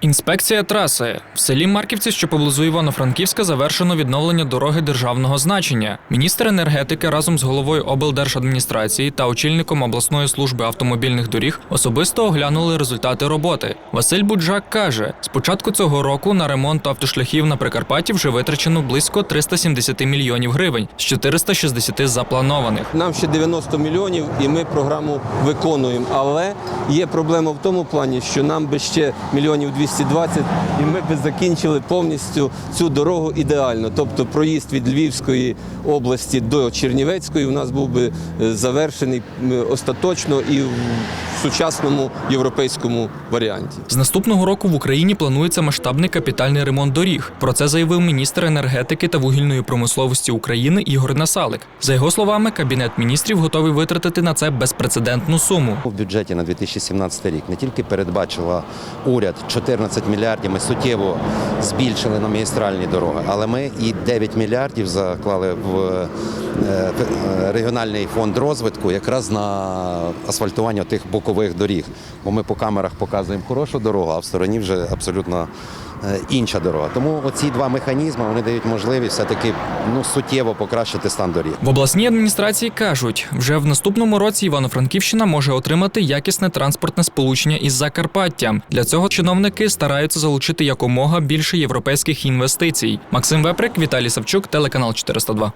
Інспекція траси в селі Марківці, що поблизу Івано-Франківська, завершено відновлення дороги державного значення. Міністр енергетики разом з головою облдержадміністрації та очільником обласної служби автомобільних доріг особисто оглянули результати роботи. Василь Буджак каже: з початку цього року на ремонт автошляхів на Прикарпатті вже витрачено близько 370 мільйонів гривень з 460 запланованих. Нам ще 90 мільйонів, і ми програму виконуємо. Але є проблема в тому плані, що нам би ще мільйонів 220, і ми би закінчили повністю цю дорогу ідеально. Тобто проїзд від Львівської області до Чернівецької у нас був би е, завершений остаточно і в сучасному європейському варіанті. З наступного року в Україні планується масштабний капітальний ремонт доріг. Про це заявив міністр енергетики та вугільної промисловості України Ігор Насалик. За його словами, кабінет міністрів готовий витратити на це безпрецедентну суму. У бюджеті на 2017 рік не тільки передбачила уряд 14 мільярдів, ми суттєво збільшили на магістральні дороги, але ми і 9 мільярдів заклали в е, е, регіональний фонд розвитку якраз на асфальтування тих бокових доріг. Бо ми по камерах показуємо хорошу дорогу, а в стороні вже абсолютно інша дорога. Тому оці два механізми вони дають можливість все-таки ну, суттєво покращити стан доріг. В обласній адміністрації кажуть, вже в наступному році Івано-Франківщина може отримати якісне транспортне сполучення із Закарпаттям. Для цього чиновники стараються залучити якомога більше європейських інвестицій. Максим Веприк, Віталій Савчук, телеканал 402.